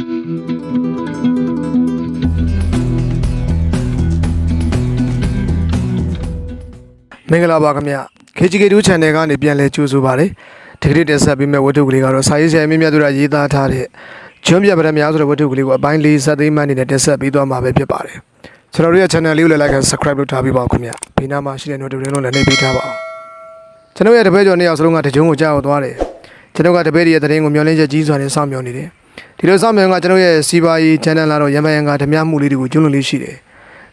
မင်္ဂလာပါခင်ဗျ KGK2 channel ကနေပြန်လည်ကြိုဆိုပါရစေဒီကနေ့တင်ဆက်ပေးမယ့်ဝတ္ထုကလေးကတော့စာရေးဆရာမြင့်မြတ်သူရရေးသားထားတဲ့ကျွန်းပြပဒများဆိုတဲ့ဝတ္ထုကလေးကိုအပိုင်း၄စသိမ်းမှန်းနေတဲ့တင်ဆက်ပေးသွားမှာပဲဖြစ်ပါတယ်ကျွန်တော်တို့ရဲ့ channel လေးကိုလည်း like and subscribe လုပ်ထားပြီးပါဦးခင်ဗျဘေးနားမှာရှိတဲ့ notification လုံးလည်းနှိပ်ပေးထားပါအောင်ကျွန်တော်ရဲ့တပည့်ကျော်နှစ်ယောက်စလုံးကတကြုံကိုကြောက်သွားတယ်ကျွန်တော်ကတပည့်ရဲ့သတင်းကိုမျှော်လင့်ချက်ကြီးစွာနဲ့စောင့်မျှော်နေတယ် ဒီလိုစောင့်မျှော်ကကျွန်တော်ရဲ့စီးပွားရေး channel လာတော့ရံပယံကဓမြမှုလေးတွေကိုကျွန်းလွန်လေးရှိတယ်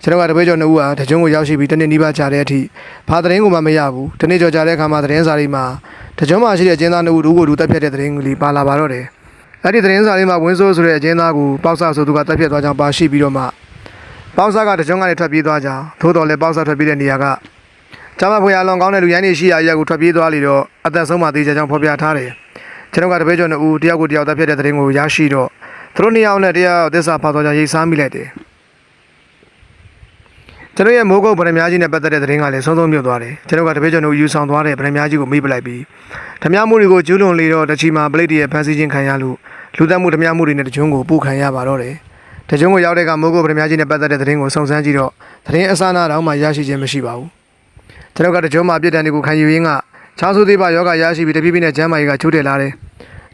ကျွန်တော်ကတပည့်ကျော်နှစ်ဦးဟာတကြုံကိုရောက်ရှိပြီးတနေ့နီးပါးကြာတဲ့အထိဘာသတင်းကိုမှမရဘူးတနေ့ကျော်ကြာတဲ့အခါမှာသတင်းစာတွေမှာတကြုံမှာရှိတဲ့အကျဉ်းသားနှစ်ဦးတို့ကိုဒူတက်ဖြတ်တဲ့သတင်းကလေးပါလာပါတော့တယ်အဲ့ဒီသတင်းစာတွေမှာဝင်းစိုးဆိုတဲ့အကျဉ်းသားကိုပေါက်ဆဆိုသူကတက်ဖြတ်သွားကြောင်းပါရှိပြီးတော့မှပေါက်ဆကတကြုံကနေထွက်ပြေးသွားကြောင်းသို့တော်လည်းပေါက်ဆထွက်ပြေးတဲ့နေရာကကျမဖွေအလွန်ကောင်းတဲ့လူရိုင်းတွေရှိရာအရက်ကိုထွက်ပြေးသွားလေတော့အသက်ဆုံးမှတေးချကြောင်းဖော်ပြထားတယ် ကျွန်တော်ကတပည့်ကျော်နှစ်ဦးတယောက်ကိုတယောက်တက်ဖြတ်တဲ့သတင်းကိုရရှိတော့သူတို့နှစ်ယောက်နဲ့တရားသစ္စာဖောက်သွားကြောင်းရိပ်စားမိလိုက်တယ် ကျွန်တော်ရဲ့မိုးကုတ်ဗရမ ्या ကြီးနဲ့ပတ်သက်တဲ့သတင်းကလည်းဆုံးဆုံးမြုပ်သွားတယ်ကျွန်တော်ကတပည့်ကျွန်တော်ယူဆောင်သွားတဲ့ဗရမ ्या ကြီးကိုမေးပလိုက်ပြီးဓမြမှုတွေကိုကျူးလွန်လေတော့တချီမှာပလိတ်တရဲ့ဖန်ဆီးခြင်းခံရလို့လူသက်မှုဓမြမှုတွေနဲ့တကြုံကိုပို့ခံရပါတော့တယ်တကြုံကိုရောက်တဲ့ကမိုးကုတ်ဗရမ ्या ကြီးနဲ့ပတ်သက်တဲ့သတင်းကိုစုံစမ်းကြည့်တော့သတင်းအစနာတောင်မှရရှိခြင်းမရှိပါဘူးကျွန်တော်ကတကြုံမှာပြစ်ဒဏ်တွေကိုခံယူရင်းက ချောင်းဆိုးသေးပါယောဂရရှိပြီးတပြည့်ပြည့်နဲ့ကျမ်းမာရေးကချိုးတယ်လာတယ်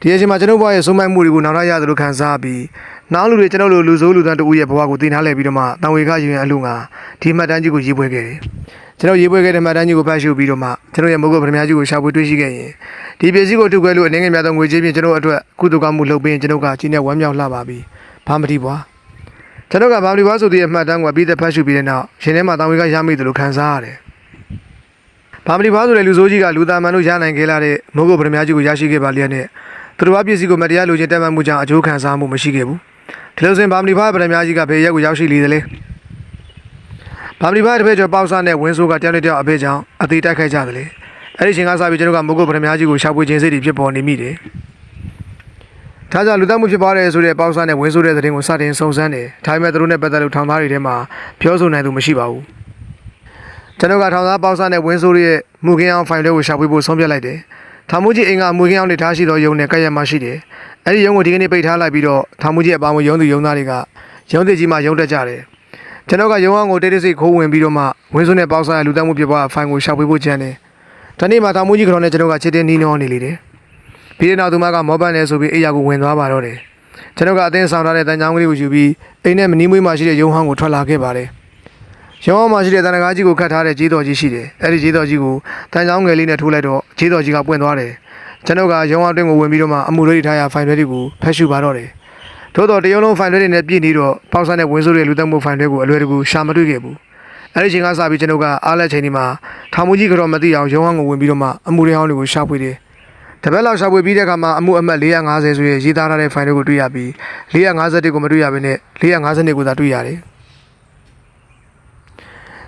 ဒီအချိန်မှာကျွန်တော်ဘဝရဲ့ဆုံးမမှုတွေကိုနောက်ထပ်ရတယ်လို့ခံစားပြီးနောက်လူတွေကျွန်တော်တို့လူဆိုးလူသားတို့ရဲ့ဘဝကိုသိနာလဲပြီးတော့မှတန်ဝေခယူရင်အလူငါဒီမှတ်တမ်းကြီးကိုရေးပွဲခဲ့တယ်ကျွန်တော်ရေးပွဲခဲ့တဲ့မှတ်တမ်းကြီးကိုဖတ်ရှုပြီးတော့မှကျွန်တော်ရဲ့မုတ်ကုတ်ဗရမ ्या ကြီးကိုရှာဖွေတွေ့ရှိခဲ့ရင်ဒီပစ္စည်းကိုထုတ်ခွဲလို့အနေငယ်များသောငွေကြေးဖြင့်ကျွန်တော်အတွက်ကုသကမှုလုပ်ပေးရင်ကျွန်တော်ကကြီးနဲ့ဝမ်းမြောက်လှပါပြီဘာမတိပွားကျွန်တော်ကဘာမတိပွားဆိုတဲ့အမှတ်တမ်းကိုပြီးသက်ဖတ်ရှုပြီးတဲ့နောက်ရှင်ထဲမှာတန်ဝေခရမိတယ်လို့ခံစားရတယ် ဘာမလီဘာဆိုတဲ့လူဆိုးကြီးကလူသားမှန်လို့ရနိုင်ခဲ့လာတဲ့မိုးကုတ်ဗရမကြီးကိုရရှိခဲ့ပါလျက်နဲ့သူတို့ဘာပစ္စည်းကိုမတရားလိုချင်တက်မှတ်မှုကြောင့်အကျိုးခံစားမှုမရှိခဲ့ဘူးဒီလိုဆိုရင်ဘာမလီဘာဗရမကြီးကဘယ်ရက်ကိုရောက်ရှိလေသလဲဘာမလီဘာတစ်ဖက်ကျော်ပေါက်ဆနဲ့ဝင်းဆိုးကတယောက်နဲ့တယောက်အဖက်ကြောင့်အသေးတိုက်ခိုက်ကြတယ်လေအဲ့ဒီချိန်ကစပြီးကျွန်တော်ကမိုးကုတ်ဗရမကြီးကိုရှာဖွေခြင်းစိတ်တွေဖြစ်ပေါ်နေမိတယ်ဒါကြောင့်လူသားမှုဖြစ်ပါရဲဆိုတဲ့ပေါက်ဆနဲ့ဝင်းဆိုးတဲ့သတင်းကိုစတင်စုံစမ်းတယ်ဒါပေမဲ့သူတို့နဲ့ပတ်သက်လို့ထောင်သားတွေထဲမှာပြောဆိုနိုင်သူမရှိပါဘူး ကျွန်တော်ကထောင်သားပေါက်စားနဲ့ဝင်းဆိုးရဲ့မူခင်းအောင်ဖိုင်လေးကိုရှာဖွေဖို့ဆုံးဖြတ်လိုက်တယ်ထောင်မှုကြီးအိမ်ကမူခင်းအောင်နေထားရှိသောယုံနဲ့ကပ်ရက်မှရှိတယ်အဲ့ဒီယုံကိုဒီကနေ့ပိတ်ထားလိုက်ပြီးတော့ထောင်မှုကြီးအပါအဝင်ယုံသူယုံသားတွေကယုံသစ်ကြီးမှယုံတက်ကြတယ်ကျွန်တော်ကရုံအောင်ကိုတိတ်တိတ်စိတ်ခိုးဝင်ပြီးတော့မှဝင်းစုံနဲ့ပေါက်စားရလူတက်မှုပြပွားဖိုင်ကိုရှောက်ပေးဖို့ကြံတယ်။ဒီနေ့မှတောင်မူကြီးကတော့နဲ့ကျွန်တော်ကချစ်တဲ့နီးနှောနေလေတယ်။ပြီးတဲ့နောက်သူမကမောပန်းနေဆိုပြီးအိယာကိုဝင်သွားပါတော့တယ်။ကျွန်တော်ကအသင်းဆောင်ထားတဲ့တန်ချောင်းကလေးကိုယူပြီးအိမ်နဲ့မနီးမွေးမှရှိတဲ့ရုံဟောင်းကိုထွက်လာခဲ့ပါတယ်။ ရုံဟောင်းမှရှိတဲ့တန်တကားကြီးကိုခတ်ထားတဲ့ကြီးတော်ကြီးရှိတယ်။အဲ့ဒီကြီးတော်ကြီးကိုတန်ချောင်းငယ်လေးနဲ့ထိုးလိုက်တော့ကြီးတော်ကြီးကပွင့်သွားတယ်။ကျွန်တော်ကရုံဟောင်းအတွင်းကိုဝင်ပြီးတော့မှအမှုလေးထားရဖိုင်တွေကိုဖက်ရှုပါတော့တယ်။ထို့တော့တရုံလုံးဖိုင်တွေတွေနဲ့ပြည့်နေတော့ပေါက်ဆန်းတဲ့ဝင်းစိုးတဲ့လူသက်မှုဖိုင်တွေကိုအလွယ်တကူရှာမတွေ့ခဲ့ဘူးအဲ့ဒီချိန်ကစပြီးကျွန်တော်ကအားလက်ချိန်ဒီမှာထောင်မူကြီးကတော့မသိအောင်ရုံးဟောင်းကိုဝင်ပြီးတော့မှအမှုတွေဟောင်းတွေကိုရှာဖွေတယ်တပတ်လောက်ရှာဖွေပြီးတဲ့အခါမှာအမှုအမှတ်450ဆိုရရေးသားထားတဲ့ဖိုင်တွေကိုတွေ့ရပြီး450ကိုမတွေ့ရဘဲနဲ့450ကိုသာတွေ့ရတယ်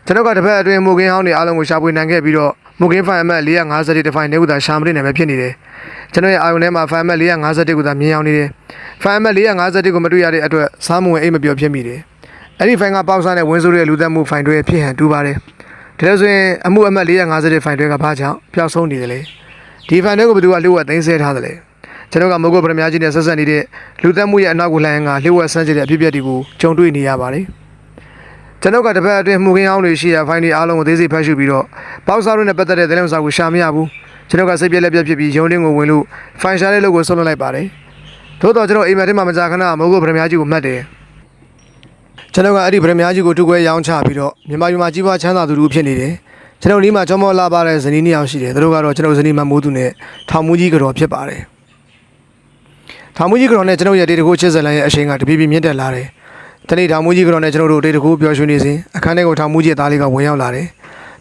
ကျွန်တော်ကတပတ်အတွင်းမူကင်းဟောင်းတွေအားလုံးကိုရှာဖွေနိုင်ခဲ့ပြီးတော့မူကင်းဖိုင်အမှတ်450တဲ့ဖိုင်တွေကိုသာရှာမတွေ့နိုင်ပဲဖြစ်နေတယ်ကျွန်တော်ရဲ့အာယုန်ထဲမှာဖိုင်အမှတ်450ကိုသာမြင်အောင်နေတယ်ဖိုင်အမတ်450ကိုမတွေ့ရတဲ့အတွက်စားမဝင်အိမ်မပြောဖြစ်မိတယ်။အဲ့ဒီဖိုင်ကပေါက်စားတဲ့ဝင်းဆိုးတဲ့လူသက်မှုဖိုင်တွေဖြစ်ဟန်တူပါတယ်။ဒါလို့ဆိုရင်အမှုအမတ်450တဲ့ဖိုင်တွေကဘာကြောင့်ပျောက်ဆုံးနေတယ်လဲ။ဒီဖိုင်တွေကိုဘယ်သူကလှုပ်ဝက်သိမ်းဆဲထားတယ်လဲ။ကျွန်တော်ကမုတ်ကုတ်ပရမကြီးနဲ့ဆက်ဆက်နေတဲ့လူသက်မှုရဲ့အနောက်ကိုလှမ်းကလှုပ်ဝက်ဆန်းကျတဲ့အဖြစ်အပျက်တွေကိုကြုံတွေ့နေရပါတယ်။ ကျွန်တော်ကတပတ်အတွင်းမှုခင်းအောင်တွေရှိရဖိုင်တွေအားလုံးကိုသေးစိတ်ဖတ်ရှုပြီးတော့ပေါက်စားတို့နဲ့ပတ်သက်တဲ့သတင်းစာကိုရှာမရဘူး။ကျွန်တော်ကစိတ်ပြက်လက်ပြက်ဖြစ်ပြီးရုံတင်းကိုဝင်လို့ဖိုင်ရှာတဲ့လုပ်ကိုဆုံးလွှတ်လိုက်ပါတယ်။သို့တော့ကျွန်တော်အိမ်မက်ထဲမှာမကြာခဏမဟုတ်ကိုဗရမ ्या ကြီးကိုမှတ်တယ်ကျွန်တော်ကအဲ့ဒီဗရမ ्या ကြီးကိုထုတ်ခွဲရောင်းချပြီးတော့မြန်မာပြည်မှာကြီးပွားချမ်းသာသူတို့ဖြစ်နေတယ်ကျွန်တော်ဒီမှာကျော်မောလာပါတဲ့ဇနီးနှစ်ယောက်ရှိတယ်သူတို့ကတော့ကျွန်တော်ဇနီးမမိုးသူနဲ့ထောင်မူကြီးကတော့ဖြစ်ပါတယ်ထောင်မူကြီးကတော့နဲ့ကျွန်တော်ရဲ့ဒေတကိုချစ်စလန်ရဲ့အရှိန်ကတပြည့်ပြည့်မြင့်တက်လာတယ် တနေ့ထောင်မူကြီးကတော့နဲ့ကျွန်တော်တို့ဒေတကိုပျော်ရွှင်နေစဉ်အခန်းထဲကိုထောင်မူကြီးရဲ့သားလေးကဝင်ရောက်လာတယ်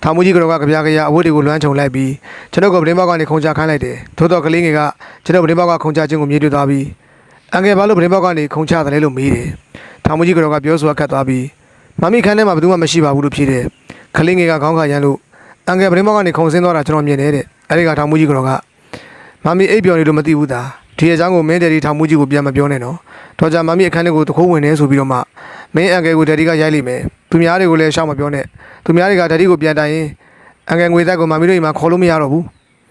ထောင်မူကြီးကတော့ကကြပြားကြရအဝတ်တွေကိုလွှမ်းခြုံလိုက်ပြီးကျွန်တော်ကပဒင်းပေါက်ကနေခုံချခိုင်းလိုက်တယ်သို့တော့ကလေးငယ်ကကျွန်တော်ပဒင်းပေါက်ကခုံချခြင်းကိုမြည်တွေ့သွားပြီးအငယ်ဘာလို့ပရင်ဘောက်ကနေခုံချတယ်လဲလို့မေးတယ်။ထောင်မကြီးကတော့ကပြောဆိုတာခတ်သွားပြီးမမီခန်းထဲမှာဘယ်သူမှမရှိပါဘူးလို့ဖြေတယ်။ခလင်းငယ်ကခေါင်းခါရမ်းလို့အငယ်ပရင်ဘောက်ကနေခုံဆင်းသွားတာကျွန်တော်မြင်တယ်တဲ့။အဲဒီကထောင်မကြီးကတော့ကမမီအိပ်ပျော်နေလို့မသိဘူးသား။ဒီအကြောင်းကိုမင်းတယ်ဒီထောင်မကြီးကိုပြန်မပြောနဲ့နော်။ တော့ကြမမီအခန်းထဲကိုတခိုးဝင်နေဆိုပြီးတော့မှမင်းအငယ်ကိုဒက်ဒီကရိုက်လိမ့်မယ်။သူများတွေကိုလည်းရှောက်မပြောနဲ့။သူများတွေကဒက်ဒီကိုပြန်တိုင်ရင်အငယ်ငွေသက်ကိုမမီတို့အိမ်မှာခေါ်လို့မရတော့ဘူး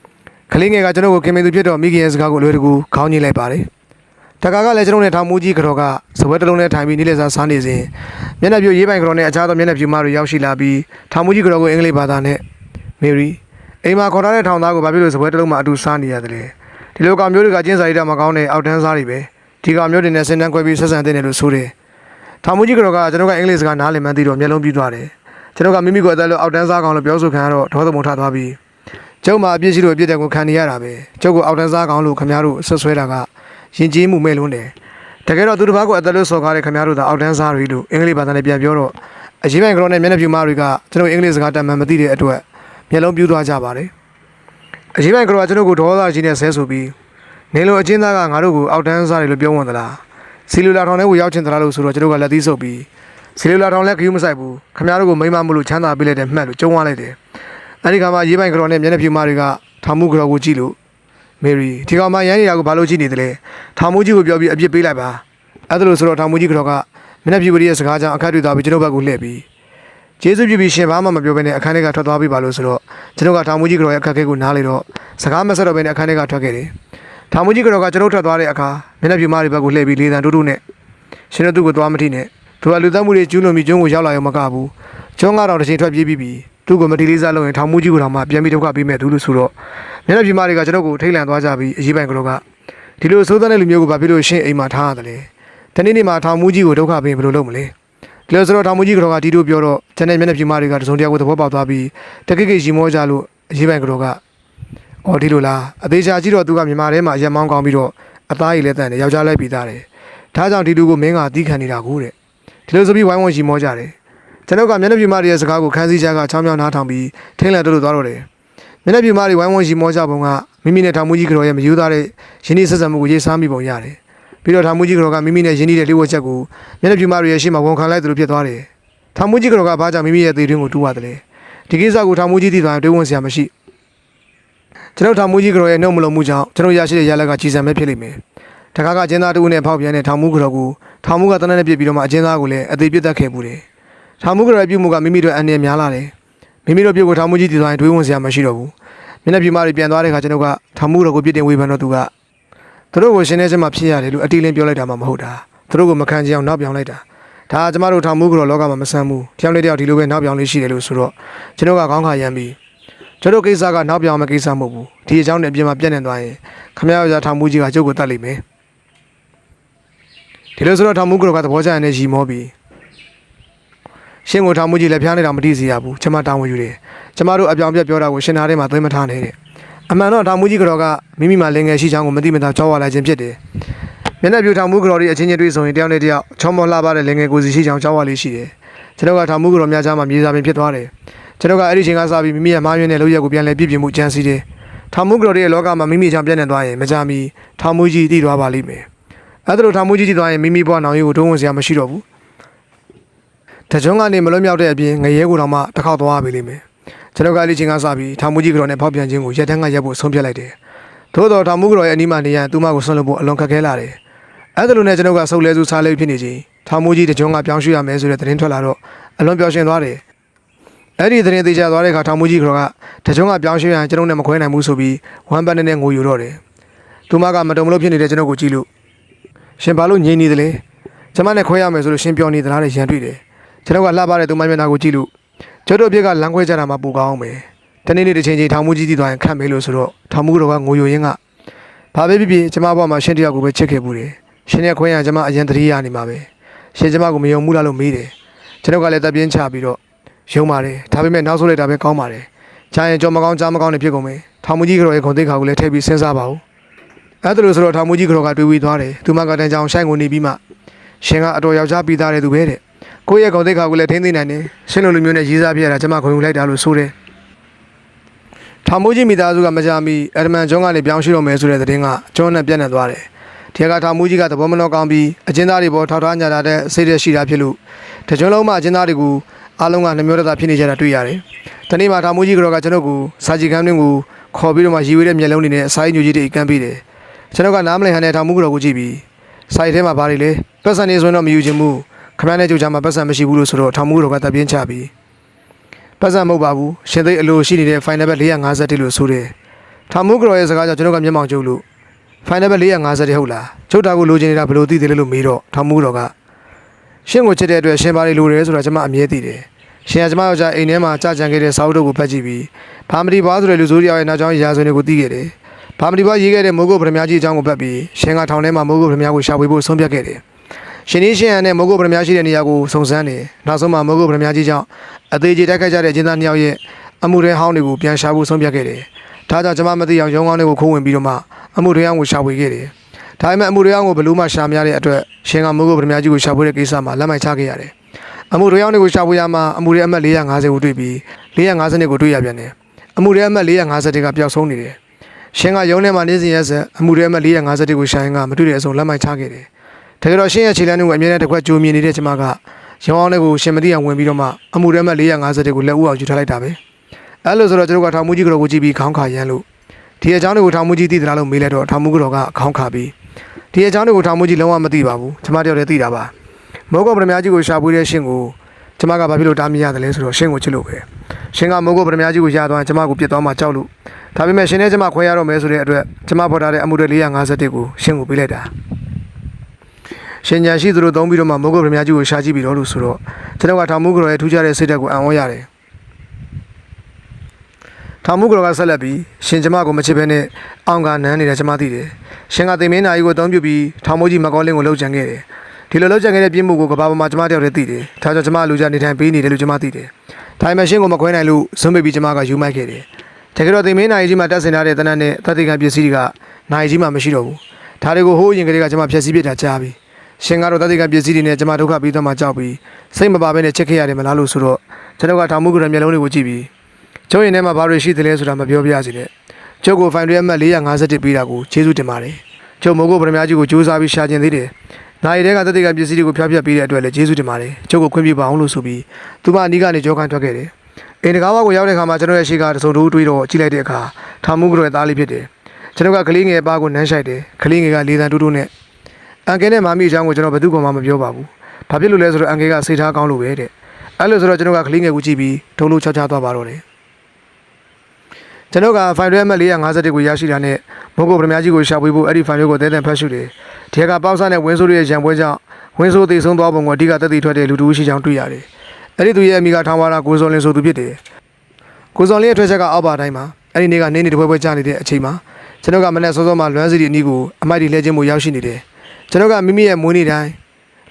။ခလင်းငယ်ကကျွန်တော်ကိုခင်မင်သူဖြစ်တော့မိခင်ရဲ့စကားကိုအလွယ်တကူခေါင်းညှိလိုက်ပါတယ်။တကာကလည်းကျွန်တော်နဲ့ထောင်မူကြီးကြော်ကစပွဲတစ်လုံးနဲ့ထိုင်ပြီးနေ့လည်စာစားနေစဉ်မျက်နှာပြူရေးပိုင်ကြော်နဲ့အခြားသောမျက်နှာပြူမတွေရောက်ရှိလာပြီးထောင်မူကြီးကြော်ကိုအင်္ဂလိပ်ဘာသာနဲ့မေရီအိမ်မှာခေါ်ထားတဲ့ထောင်သားကိုဘာဖြစ်လို့စပွဲတစ်လုံးမှာအတူစားနေရတယ်လဲဒီလိုကောင်မျိုးတွေကကျင်းစာရိတ္တမကောင်းတဲ့အောက်တန်းစားတွေပဲ ဒီကောင်မျိုးတွေနဲ့စင်တန်းခွဲပြီးဆက်ဆံတဲ့တယ်လို့ဆိုတယ်ထောင်မူကြီးကြော်ကကျွန်တော်ကအင်္ဂလိပ်စကားနားလည်မှန်းသိတော့မျက်လုံးပြူးသွားတယ်ကျွန်တော်ကမိမိကိုအသက်လို့အောက်တန်းစားကောင်လို့ပြောဆိုခံရတော့ဒေါသမုံထသွားပြီးကျုပ်မှာအပြစ်ရှိလို့အပြစ်တက်ကိုခံနေရတာပဲကျုပ်ကိုအောက်တန်းစားကောင်းလို့ခမရတို့ဆွဆွဲတာကရင်ကြီးမှုမဲ့လွန်းတယ်တကယ်တော့သူတစ်ပါးကိုအသက်လို့စော်ကားတဲ့ခမရတို့သာအောက်တန်းစားတွေလို့အင်္ဂလိပ်ဘာသာနဲ့ပြန်ပြောတော့အရင်ပိုင်းကရောနဲ့မျက်နှာပြူမတွေကကျွန်တော်အင်္ဂလိပ်စကားတမ်းမှန်မသိတဲ့အတွက်မျက်လုံးပြူးသွားကြပါတယ်အရင်ပိုင်းကရောကျွန်တော်ကိုဒေါသကြီးနဲ့ဆဲဆိုပြီး နေလိုအချင်းသားကငါတို့ကိုအောက်တန်းစားတွေလို့ပြောဝင်သလားစီလူလာထောင်ထဲကိုရောက်ချင်သလားလို့ဆိုတော့ကျွန်တော်ကလက်သီးဆုပ်ပြီးစီလူလာထောင်လည်းခရူးမဆိုင်ဘူးခမရတို့ကိုမိမ့်မမှုလို့ချမ်းသာပေးလိုက်တယ်မှတ်လို့ကြုံသွားလိုက်တယ်အဲ့ဒီခါမှာရေးပိုင်ကတော်နဲ့မျက်နှာဖြူမတွေကထောင်မှုကတော်ကိုကြည့်လို့မေရီဒီကောင်မရမ်းနေတာကိုဘာလို့ကြည့်နေသလဲထောင်မှုကြီးကိုပြောပြီးအပြစ်ပေးလိုက်ပါအဲ့ဒါလို့ဆိုတော့ထောင်မှုကြီးကတော်ကမျက်နှာဖြူပရိရဲ့စကားကြောင့်အခက်တွေ့သွားပြီးကျွန်တော်ဘက်ကိုလှည့်ပြီးကျေးဇူးပြုပြီးရှင်ဘာမှမပြောဘဲနဲ့အခန်းထဲကထွက်သွားပြီပါလို့ဆိုတော့ကျွန်တော်ကထောင်မှုကြီးကတော်ရဲ့အခက်အခဲကိုနားလေတော့စကားမဆက်တော့ဘဲနဲ့အခန်းထဲကထွက်ခဲ့တယ် ထောင်မှုကြီးကတော်ကကျွန်တော်ထွက်သွားတဲ့အခါမျက်နှာဖြူမတွေဘက်ကိုလှည့်ပြီးလေးတန်တူးတူးနဲ့ရှင်တို့သူ့ကိုသွားမထိနဲ့သူကလူသက်မှုတွေကျူးလွန်ပြီးကျွန်းကိုရောက်လာရုံမကဘူးကျွန်းကတော့တစ်ချိန်ထွက်ပြေးပြီးပြီသူ့ကိုမတီလေးစားလို့ရင်ထောင်မှုကြီးကိုတောင်မှပြန်ပြီးဒုက္ခပေးမဲ့သူလို့ဆိုတော့မျက်နှာပြင်မတွေကကျွန်တော်ကိုထိတ်လန့်သွားကြပြီးအရေးပိုင်ကတော့ကဒီလိုစိုးသတဲ့လူမျိုးကိုဘာဖြစ်လို့ရှင်းအိမ်မှာထားရတယ်လဲတနေ့နေ့မှာထောင်မှုကြီးကိုဒုက္ခပေးဘယ်လိုလုပ်မလဲဒီလိုဆိုတော့ထောင်မှုကြီးကတော့ကဒီလိုပြောတော့ကျွန်တဲ့မျက်နှာပြင်မတွေကတစုံတယောက်ကိုသဘောပေါက်သွားပြီးတကိကိရီမောကြလို့အရေးပိုင်ကတော့က အော်ဒီလိုလားအသေးချာကြည့်တော့သူကမြန်မာထဲမှာရက်မောင်းကောင်းပြီးတော့အသားရည်လည်းတန်တယ်ယောက်ျားလည်းပြီးသားတယ်ဒါကြောင့်ဒီလူကိုမင်းကတီးခံနေတာကိုတဲ့ဒီလိုဆိုပြီးဝိုင်းဝန်းရီမောကြတယ်ကျွန်တော်ကမျက်နှာပြူမတွေရဲ့စကားကိုခန်းစည်းချက်ကချောင်းမြောင်းနားထောင်ပြီးထိတ်လန့်တို့လို့သွားတော့တယ်မျက်နှာပြူမတွေဝိုင်းဝန်းရီမောကြပုံကမိမိနဲ့ထောင်မှုကြီးကတော်ရဲ့မယူသားတဲ့ယင်းနှိဆက်ဆံမှုကိုရေးစားမိပုံရတယ်ပြီးတော့ထောင်မှုကြီးကတော်ကမိမိနဲ့ယင်းနှိတဲ့လေးဝက်ချက်ကိုမျက်နှာပြူမတွေရဲ့ရှေ့မှာဝန်ခံလိုက်သလိုဖြစ်သွားတယ်ထောင်မှုကြီးကတော်ကဘာကြောင့်မိမိရဲ့သေတွင်းကိုတူးရတယ်လဲဒီကိစ္စကိုထောင်မှုကြီးသိသွားရင်တွေးဝင်စရာမရှိ ကျွန်တော်ထောင်မှုကြီးကတော်ရဲ့နှုတ်မလုံးမှုကြောင့်ကျွန်တော်ရရှိတဲ့ရလက်ကကြီးစံမဲ့ဖြစ်လိမ့်မယ်တခါကအကျဉ်းသားတူနဲ့ဖောက်ပြန်တဲ့ထောင်မှုကတော်ကိုထောင်မှုကတနက်နဲ့ပြစ်ပြီးတော့မှအကျဉ်းသားကိုလည်းအသေးပြစ်တတ်ခဲ့မှုတယ်ထောင်မှုကရပြုမှုကမိမိတို့အန်ရများလာတယ်မိမိတို့ပြုတ်ကိုထောင်မှုကြီးတည်သွားရင်တွေးဝင်စရာမရှိတော့ဘူးမျက်နှာပြမတွေပြန်သွားတဲ့ခါကျွန်တော်ကထောင်မှုတော်ကိုပြစ်တင်ဝေဖန်တော့သူကသူတို့ကိုရှင်းနေချက်မှဖြစ်ရတယ်လို့အတီးလင်းပြောလိုက်တာမှမဟုတ်တာသူတို့ကိုမခံချင်အောင်နောက်ပြောင်းလိုက်တာဒါကကျမတို့ထောင်မှုကတော့လောကမှာမဆန်းဘူးတယောက်လေးတယောက်ဒီလိုပဲနောက်ပြောင်းလေးရှိတယ်လို့ဆိုတော့ကျွန်တော်ကခေါင်းခါရမ်းပြီး ကျွန်တော်ကိစ္စကနောက်ပြောင်းမကိစ္စမဟုတ်ဘူးဒီအကြောင်းနဲ့အပြင်မှာပြည့်နေသွားရင်ခမရရထောင်မှုကြီးကကျုပ်ကိုတတ်လိမ့်မယ်ဒီလိုဆိုတော့ထောင်မှုကတော့ကသဘောကျရင်လည်းရီမောပြီးရှင်းကိုထောင်မှုကြီးလက်ဖျားနေတာမတိစီရဘူးကျမတောင်းဝင်ယူတယ်ကျမတို့အပြောင်ပြက်ပြောတာကိုရှင်နာထဲမှာသွင်းမထားနဲ့တဲ့အမှန်တော့ထောင်မှုကြီးကတော့ကမိမိမှာလင်ငယ်ရှိချောင်းကိုမတိမတာကြောက်ဝါလိုက်ခြင်းဖြစ်တယ်မျက်နှာပြူထောင်မှုကတော့ဒီအချင်းချင်းတွေ့ဆုံရင်တယောက်နဲ့တယောက်ချောမောလှပတဲ့လင်ငယ်ကိုစီရှိချောင်းကြောက်ဝါလေးရှိတယ်ကျွန်တော်ကထောင်မှုကတော့များကြားမှာမြေစာပင်ဖြစ်သွားတယ် ကျွန်တော်ကအဲ့ဒီချိန်ကစပြီးမိမိရဲ့မားယွန်းတဲ့လောက်ရက်ကိုပြန်လဲပြည့်ပြည့်မှုကြံစီတယ်ထောင်မှုကတော့ရဲ့လောကမှာမိမိချောင်းပြည့်နေသွားရင်မကြမီထောင်မှုကြီးတည်သွားပါလိမ့်မယ်အဲ့ဒါလိုထောင်မှုကြီးတည်သွားရင်မိမိဘဝနောင်ရီကိုတုံးဝင်စရာမရှိတော့ဘူးတကြုံကနေမလွတ်မြောက်တဲ့အပြင်ငရဲကိုတောင်မှတစ်ခေါက်သွားရပြီလိမ့်မယ်ကျွန်တော်ကလေးချင်းကစပြီးထောင်မှုကြီးကတော်နဲ့ဖောက်ပြန်ခြင်းကိုရက်တန်းကရက်ဖို့ဆုံးဖြတ်လိုက်တယ်သို့တော်ထောင်မှုကတော်ရဲ့အနီးမှာနေရန်သူမကိုဆွန့်လွတ်ဖို့အလွန်ခက်ခဲလာတယ်အဲ့ဒါလိုနဲ့ကျွန်တော်ကဆုပ်လဲစုစားလေးဖြစ်နေချင်းထောင်မှုကြီးတကြုံကပြောင်းရွှေ့ရမယ်ဆိုတဲ့သတင်းထွက်လာတော့အလွန်ပျော်ရွှင်သွားတယ် အဲ့ဒီသတင်းသေးချသွားတဲ့အခါထောင်မှုကြီးကတော်ကတကြုံကပြောင်းရွှေ့ရန်ကျွန်တော်နဲ့မခွဲနိုင်ဘူးဆိုပြီးဝမ်းပန်းနဲ့ငိုယူတော့တယ်သူမကမတုံမလို့ဖြစ်နေတဲ့ကျွန်တော်ကိုကြည့်လို့ရှင်ဘာလို့ငြိမ်နေသလဲကျွန်မနဲ့ခွဲရမယ်ဆိုလို့ရှင်ပြောနေသလားတဲ့ရန်တွေ့တယ်ကျွန်တော်ကလှပတဲ့သူမမျက်နှာကိုကြည့်လို့ကျွန်တော်ပြက်ကလမ်းခွဲကြတာမှပူကောင်းမယ်တနေ့နေ့တစ်ချိန်ချိန်ထောင်မှုကြီးတည်သွားရင်ခတ်မေးလို့ဆိုတော့ထောင်မှုတော်ကငိုယိုရင်းကဘာပဲဖြစ်ဖြစ်ကျမဘဝမှာရှင်တယောက်ကိုပဲချစ်ခဲ့ဘူးတယ်ရှင်ရဲ့ခွင့်ရကျမအရင်တတိယနေမှာပဲရှင်ကျမကိုမယုံဘူးလားလို့မေးတယ်ကျွန်တော်ကလည်းတပ်ပြင်းချပြီးတော့ ယုံပါတယ်ဒါပေမဲ့နောက်ဆုံးလိုက်တာပဲကောင်းပါတယ်ချာရင်ကြောမကောင်းကြားမကောင်းနေဖြစ်ကုန်မယ်ထောင်မှုကြီးကတော့ရဲ့ခွန်သိက္ခါကိုလည်းထည့်ပြီးစဉ်းစားပါဦးအဲ့ဒါလို့ဆိုတော့ထောင်မှုကြီးကတော့ကတွေးဝီသွားတယ်သူမကတန်းချောင်းဆိုင်ကိုနေပြီးမှရှင်ကအတော်ယောက်ျားပြီးသားတဲ့သူပဲတဲ့ကိုယ့်ရဲ့ကောင်သိက္ခာကိုလည်းထိမ့်သိမ့်နိုင်တယ်ရှင်းလိုလူမျိုးနဲ့ရေးစားပြရတာကျွန်မခွင့်ယူလိုက်တာလို့ဆိုတယ်ထောင်မိုးကြီးမိသားစုကမကြမီအဒမန်ကျွန်းကနေပြောင်းရွှေ့တော့မယ်ဆိုတဲ့သတင်းကကျွန်းနဲ့ပြန့်နှံ့သွားတယ်ဒီကထောင်မိုးကြီးကသဘောမနှောကောင်းပြီးအကျဉ်းသားတွေပေါ်ထောက်ထားညာတာတဲ့စိတ်ရရှိတာဖြစ်လို့တကျွန်းလုံးမှာအကျဉ်းသားတွေကို အားလုံးကနှမျိုးတသားဖြစ်နေကြတာတွေ့ရတယ်ဒီနေ့မှာထောင်မိုးကြီးကတော့ကကျွန်တော်ကိုစာကြည့်ခန်းတွင်ကိုခေါ်ပြီးတော့မှရီဝေးတဲ့မျက်လုံးတွေနဲ့အစာရည်ညူကြီးတွေကမ်းပေးတယ်ကျွန်တော်ကနားမလည်ဟန်တဲ့ထောင်မိုးကတော့ကိုကြည့်ပြီးစာရည်ထဲမှာဘာတွေလဲပတ်စံနေဆိုရင်တော့မယူချင်ဘူးခမရနဲ့ကြိုချာမှာပတ်စံမရှိဘူးလို့ဆိုတော့ထောင်မှုတော်ကတပ်ပြင်းချပြီးပတ်စံမဟုတ်ပါဘူးရှင်သိအလိုရှိနေတဲ့ final bet 451လို့ဆိုတယ်ထောင်မှုကတော်ရဲ့စကားကြောင့်ကျွန်တော်ကမျက်မှောင်ကျုပ်လို့ဖိုင်နံပါတ်450တဲ့ဟုတ်လားချုပ်တာကိုလိုချင်နေတာဘယ်လိုသိတယ်လဲလို့မေးတော့ထောင်မှုတော်ကရှင်းကိုချစ်တဲ့အတွက်ရှင်းပါလေလိုတယ်ဆိုတာကျွန်မအမြဲသိတယ် ရှင်ကကျွန်မယောက်ျားအိမ်ထဲမှာကြာကြံခဲ့တဲ့စာအုပ်တို့ကိုဖတ်ကြည့်ပြီးဘာမဒီဘွားဆိုတဲ့လူဆိုးတယောက်ရဲ့နောက်ကျောင်းရာဇဝင်တွေကိုသိခဲ့တယ်ဘာမဒီဘွားရေးခဲ့တဲ့မိုးကုတ်ဗရမကြီးအကြောင်းကိုဖတ်ပြီးရှင်ကထောင်ထဲမှာမိုးကုတ်ဗရမကိုရှာဖွေဖို့ဆုံးဖြတ်ခဲ့တယ်ရှင်ကြီးရှင်ရန်နဲ့မိုးကုတ်ဗရမရှိတဲ့နေရာကိုစုံစမ်းတယ်နောက်ဆုံးမှာမိုးကုတ်ဗရမကြီးကြောင့်အသေးကြီးတိုက်ခိုက်ကြတဲ့ကျင်းသားနှစ်ယောက်ရဲ့အမှုရဲဟောင်းတွေကိုပြန်ရှာဖို့ဆုံးဖြတ်ခဲ့တယ်ဒါကြောင့်ကျွန်မမသိအောင်ရုံးကောင်းတွေကိုခိုးဝင်ပြီးတော့မှအမှုရဲဟောင်းကိုရှာဖွေခဲ့တယ်ဒါပေမဲ့အမှုရဲဟောင်းကိုဘယ်လို့မှရှာမရတဲ့အတွက်ရှင်ကမိုးကုတ်ဗရမကြီးကိုရှာဖွေတဲ့ကိစ္စမှာလက်မိုက်ချခဲ့ရတယ် အမှုတွေအောင်တွေကိုရှာဖွေရမှာအမှုတွေအမှတ်450ကိုတွေ့ပြီး450နှစ်ကိုတွေ့ရပြန်တယ်အမှုတွေအမှတ်450ကပျောက်ဆုံးနေတယ်ရှင်ကရုံးထဲမှာနေစဉ်ရက်ဆက်အမှုတွေအမှတ်450ကိုရှာရင်ကမတွေ့တဲ့အစုံလက်မိုက်ချခဲ့တယ်တကယ်တော့ရှင်ရဲ့ခြေလမ်းတွေကိုအမြဲတမ်းတစ်ခွက်ကြိုမြင်နေတဲ့ကျွန်မကရုံးအောင်တွေကိုရှင်မသိအောင်ဝင်ပြီးတော့မှအမှုတွေအမှတ်450ကိုလက်ဦးအောင်ယူထားလိုက်တာပဲအဲ့လိုဆိုတော့ကျွန်တော်ကထောင်မှုကြီးကတော့ကိုကြည့်ပြီးခေါင်းခါရမ်းလို့ဒီအကြောင်းတွေကိုထောင်မှုကြီးသိသလားလို့မေးလိုက်တော့ထောင်မှုကတော့ကခေါင်းခါပြီးဒီအကြောင်းတွေကိုထောင်မှုကြီးလုံးဝမသိပါဘူးကျွန်မတယောက်တည်းသိတာပါ မောကုတ်ပရမကြီးကိုရှာဖွေတဲ့ရှင်ကိုကျမကဘာဖြစ်လို့တားမြရတယ်လဲဆိုတော့ရှင်ကိုချစ်လို့ပဲရှင်ကမောကုတ်ပရမကြီးကိုရသွားရင်ကျမကိုပြစ်သွားမှကြောက်လို့ဒါပေမဲ့ရှင်နဲ့ကျမခွဲရတော့မယ်ဆိုတဲ့အတွက်ကျမဖော်ထားတဲ့အမှုတွေ451ကိုရှင်ကိုပေးလိုက်တာရှင်ညာရှိသူတို့သုံးပြီးတော့မှမောကုတ်ပရမကြီးကိုရှာကြည့်ပြီးတော့လို့ဆိုတော့ကျွန်တော်ကထောင်မှုကတော်ရဲ့ထူးခြားတဲ့စိတ်ဓာတ်ကိုအံ့ဩရတယ်ထောင်မှုကတော်ကဆက်လက်ပြီးရှင်ကျမကိုမချစ်ဘဲနဲ့အောင်ကနန်းနေတဲ့ကျမသိတယ်ရှင်ကသိမင်းနာကြီးကိုအသုံးပြုပြီးထောင်မှုကြီးမကောလင်းကိုလှုပ်ကြံခဲ့တယ် ဒီလိုလောက်ကြံခဲ့တဲ့ပြင်းမှုကိုကဘာပေါ်မှာကျမတယောက်တည်းသိတယ်။ဒါကြောင့်ကျမလူကြနေထိုင်ပေးနေတယ်လို့ကျမသိတယ်။ဒါပေမဲ့ရှင်းကိုမခွဲနိုင်လို့ဇွန်ဘေပြီးကျမကယူမိုက်ခဲ့တယ်။တကယ်တော့သိမင်းနိုင်ကြီးမှာတက်ဆင်ထားတဲ့တနတ်နဲ့တတိကံပစ္စည်းတွေကနိုင်ကြီးမှာမရှိတော့ဘူး။ဒါတွေကိုဟိုးရင်ကလေးကကျမဖြည့်ဆည်းပြစ်တာကြားပြီ။ရှင်ကတော့တတိကံပစ္စည်းတွေနဲ့ကျမဒုက္ခပြီးတော့မှကြောက်ပြီးစိတ်မပါဘဲနဲ့ချက်ခဲ့ရတယ်မလားလို့ဆိုတော့ကျွန်တော်ကထောင်မှုကရမျက်လုံးတွေကိုကြည့်ပြီးကျုပ်ရင်ထဲမှာဘာတွေရှိသလဲဆိုတာမပြောပြရစီနဲ့ကျုပ်ကိုဖိုင်တွေအမှတ်451ပေးတာကိုကျေးဇူးတင်ပါတယ်။ကျုပ်မိုးကိုဗရမကြီးကိုကြိုးစားပြီးရှာကျင်သေးတယ်။ နိုင်တဲ့ကတတိကပစ္စည်းတွေကိုဖျားဖျက်ပေးတဲ့အတွက်လည်းကျေးဇူးတင်ပါတယ်။ကျုပ်ကိုခွင့်ပြုပါအောင်လို့ဆိုပြီးသူမအနီးကနေကြောခိုင်းထွက်ခဲ့တယ်။အိမ်တကားဝါကိုရောက်တဲ့အခါမှာကျွန်တော်ရဲ့ရှေ့ကတစုံတူတွေးတော့ကြည့်လိုက်တဲ့အခါထောင်မှုကတော်ရဲ့သားလေးဖြစ်တယ်။ကျွန်တော်ကကလေးငယ်ပါကိုနမ်းဆိုင်တယ်။ကလေးငယ်ကလေးတန်းတူတူနဲ့အန်ကယ်နဲ့မာမီအကြောင်းကိုကျွန်တော်ဘယ်သူမှမပြောပါဘူး။ဘာဖြစ်လို့လဲဆိုတော့အန်ကယ်ကစိတ်ထားကောင်းလို့ပဲတဲ့။အဲ့လိုဆိုတော့ကျွန်တော်ကကလေးငယ်ကိုကြည့်ပြီးထုံလို့ချောချသွားပါတော့တယ်။ ကျွန်တော်ကဖိုင်ရဲမက်450ကိုရရှိတာနဲ့မဟုတ်ကိုဗမာကြီးကိုရှာဖွေဖို့အဲ့ဒီဖိုင်ရဲကိုတဲတဲဖတ်ရှုတယ်။ဒီကပေါက်စားနဲ့ဝင်းဆိုးရဲ့ရံပွဲကြောင့်ဝင်းဆိုးသိဆုံးသွားပုံကိုအဓိကတက်တည်ထွက်တဲ့လူတူရှိချောင်းတွေ့ရတယ်။အဲ့ဒီသူရဲ့အမိကထောင်ဝါရာကိုစောလင်းဆိုသူဖြစ်တယ်။ကိုစောလင်းရဲ့ထွက်ချက်ကအောက်ပါတိုင်းမှာအဲ့ဒီနေ့ကနေနေတပွဲပွဲကြာနေတဲ့အချိန်မှာကျွန်တော်ကမနေ့စောစောမှလွမ်းစီဒီအနီးကိုအမိုက်ဒီလဲချင်းမှုရောက်ရှိနေတယ်။ကျွန်တော်ကမိမိရဲ့မွေးနေ့တိုင်း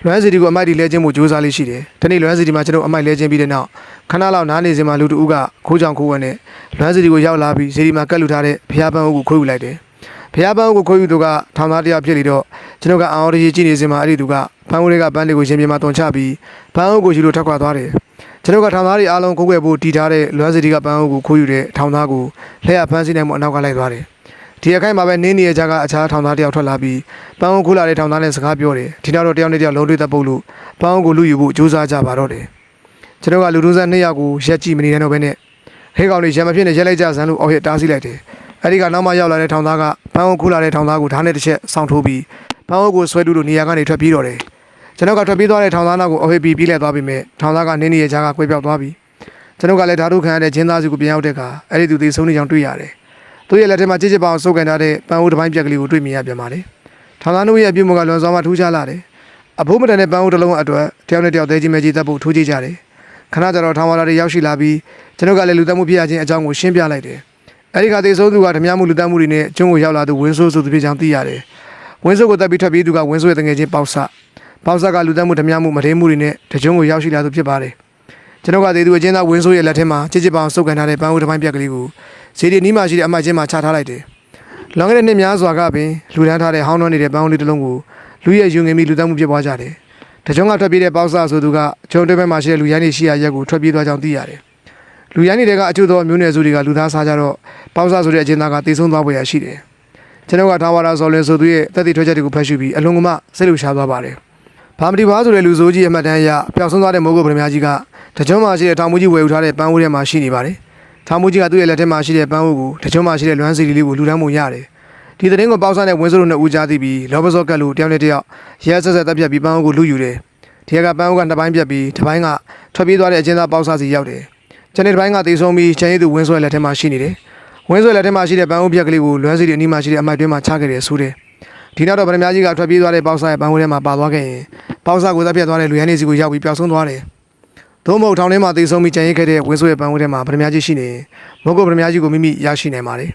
လွမ်းစီဒီကိုအမိုက်ဒီလဲချင်းမှုစူးစမ်းလေးရှိတယ်။ဒီနေ့လွမ်းစီဒီမှာကျွန်တော်အမိုက်လဲချင်းပြီးတဲ့နောက်ခဏလောက်နားနေစင်မှာလူတူကခိုးချောင်ခိုးဝန်းနဲ့လွမ်းစီဒီကိုရောက်လာပြီးစီဒီမှာကတ်လူထားတဲ့ဖျားပန်းအုပ်ကိုခိုးယူလိုက်တယ်။ဖျားပန်းအုပ်ကိုခိုးယူသူကထောင်သားတစ်ယောက်ဖြစ်နေတော့ကျွန်တော်ကအော်ရီကြည့်နေစင်မှာအဲ့ဒီသူကဖန်းဦးတွေကပန်းတွေကိုရှင်ပြမှာတွန်ချပြီးပန်းအုပ်ကိုယူလို့ထွက်ခွာသွားတယ်။ကျွန်တော်ကထောင်သားတွေအားလုံးကိုကိုွယ်ဖို့တီထားတဲ့လွမ်းစီဒီကပန်းအုပ်ကိုခိုးယူတဲ့ထောင်သားကိုလက်ရဖမ်းဆီးနိုင်မှုအနောက်ကလိုက်သွားတယ်။ ဒီအခိုက်မှာပဲနင်းနေရကြကအခြားထောင်သားတယောက်ထွက်လာပြီးပန်းအုပ်ခိုးလာတဲ့ထောင်သားနဲ့စကားပြောတယ်။ဒီနောက်တော့တယောက်နဲ့တယောက်လုံးတွေ့တတ်ဖို့လို့ပန်းအုပ်ကိုလူယူဖို့ကြိုးစားကြပါတော့တယ်။ကျွန်တော်ကလူတို့ဆက်နှစ်ယောက်ကိုရက်ကြည့်မနေတော့ဘဲနဲ့ဟဲကောင်တွေရံမဖြစ်နေရက်လိုက်ကြစမ်းလို့အော်ရတားဆီးလိုက်တယ်။အဲဒီကနောက်မှရောက်လာတဲ့ထောင်သားကပန်းအုပ်ခိုးလာတဲ့ထောင်သားကိုဓာတ်နဲ့တစ်ချက်ဆောင်းထိုးပြီးပန်းအုပ်ကိုဆွဲတူလို့နေရာကနေထွက်ပြေးတော့တယ်။ကျွန်တော်ကထွက်ပြေးသွားတဲ့ထောင်သားနောက်ကိုအော်ဟစ်ပြီးပြေးလဲသွားပြီးမြဲထောင်သားကနင်းနေရကြကကွေးပြောက်သွားပြီးကျွန်တော်ကလည်းဓာတုခံရတဲ့ဂျင်းသားစုကိုပြန်ရောက်တဲ့အခါအဲ့ဒီသူသေးဆုံးနေကြောင်တွေ့ရတယ်။ သူရဲ့လက်ထဲမှာကြစ်ကြစ်ပေါအောင်စုပ်ကန်ထားတဲ့ပန်းအိုးတစ်ပိုင်းပြက်ကလေးကိုတွေ့မြင်ရပြန်ပါလေ။ထောင်သားတို့ရဲ့အပြုတ်မကလွန်စွာမှထူးခြားလာတယ်။အဖိုးမတန်တဲ့ပန်းအိုးတစ်လုံးအတွက်တယောက်နဲ့တယောက်သေးချင်းမဲကြီးတက်ဖို့ထိုးကြည့်ကြတယ်။ခဏကြာတော့ထောင်ဝါလာတွေရောက်ရှိလာပြီးကျွန်တော်ကလည်းလူသက်မှုဖြစ်ရခြင်းအကြောင်းကိုရှင်းပြလိုက်တယ်။အဲ့ဒီခါသေးဆုံးသူကဓမြမှုလူသက်မှုတွေနဲ့ကျွန်းကိုရောက်လာသူဝင်းဆိုးဆိုသူဖြစ်ကြောင်းသိရတယ်။ဝင်းဆိုးကိုတက်ပြီးထွက်ပြေးသူကဝင်းဆိုးရဲ့တငယ်ချင်းပေါက်ဆပေါက်ဆကလူသက်မှုဓမြမှုမထေးမှုတွေနဲ့တကျွန်းကိုရောက်ရှိလာသူဖြစ်ပါတယ်။ကျွန်တော်ကသေးသူအချင်းသားဝင်းဆိုးရဲ့လက်ထဲမှာချစ်ချစ်ပေါအောင်စုပ်ကန်ထားတဲ့ပန်းအိုးတစ်ပိုင်းပြက်ကလေးကို စီဒီနီးမှရှိတဲ့အမတ်ချင်းမှာချထားလိုက်တယ်။လောင်ခဲ့တဲ့နှစ်များစွာကပင်လူတန်းထားတဲ့ဟောင်းနှွမ်းနေတဲ့ပန်းအိုးလေးတစ်လုံးကိုလူရဲ့ယူငင်ပြီးလူသက်မှုဖြစ်ပွားကြတယ်။တကြုံကထွက်ပြေးတဲ့ပေါက်ဆဆိုသူကဂျုံတွဲဘက်မှာရှိတဲ့လူရိုင်းတွေရှိရာရက်ကိုထွက်ပြေးသွားကြောင်းသိရတယ်။လူရိုင်းတွေကအချို့သောမျိုးနွယ်စုတွေကလူသားစားကြတော့ပေါက်ဆဆိုတဲ့အချင်းသားကတေဆုံးသွားပေါ်ရရှိတယ်။ကျွန်တော်ကထားဝါရာဇော်လင်ဆိုသူရဲ့တက်တည်ထွက်ချက်တွေကိုဖတ်ရှုပြီးအလွန်ကမှစိတ်လှုပ်ရှားသွားပါတယ်။ဘာမတီဘာဆိုတဲ့လူဆိုးကြီးအမှတ်တမ်းအရပျောက်ဆုံးသွားတဲ့မိုးကုတ်ဗရမကြီးကတကြုံမှာရှိတဲ့ထောင်မူကြီးဝယ်ယူထားတဲ့ပန်းအိုးထဲမှာရှိနေပါတယ်။ ထောင်မူကြီးကသူ့ရဲ့လက်ထဲမှာရှိတဲ့ပန်းအိုးကိုတကြုံမှာရှိတဲ့လွမ်းစီလေးကိုလူတန်းမှုရတယ်။ဒီသတင်းကိုပေါက်စားတဲ့ဝင်းစိုးတို့နဲ့ဦးကြားသိပြီးလောဘစောကတ်လို့တယောက်နဲ့တယောက်ရဲဆက်ဆက်တပ်ပြတ်ပြီးပန်းအိုးကိုလူယူတယ်။ဒီကပန်းအိုးကနှစ်ပိုင်းပြတ်ပြီးတစ်ပိုင်းကထွက်ပြေးသွားတဲ့အချင်းသားပေါက်စားစီရောက်တယ်။ကျန်တဲ့တစ်ပိုင်းကတေဆုံးပြီးချန်ရည်သူဝင်းဆွဲလက်ထဲမှာရှိနေတယ်။ဝင်းဆွဲလက်ထဲမှာရှိတဲ့ပန်းအိုးပြက်ကလေးကိုလွမ်းစီတွေအနီးမှာရှိတဲ့အမိုက်တွင်းမှာချခဲ့တယ်ဆိုတယ်။ဒီနောက်တော့ဗရမကြီးကထွက်ပြေးသွားတဲ့ပေါက်ဆာရဲ့ပန်းဝဲထဲမှာပါသွားခဲ့ရင်ပေါက်ဆာကိုသက်ပြတ်သွားတဲ့လူရန်နေစီကိုရောက်ပြီးပျောက်ဆုံးသွားတယ် သို့မဟုတ်ထောင်ထဲမှာသေဆုံးပြီးကြံရိတ်ခဲ့တဲ့ဝင်းဆိုးရဲ့ပန်းဝဲထဲမှာဗရမကြီးရှိနေရင်မဟုတ်ကဗရမကြီးကိုမိမိရရှိနိုင်ပါတယ်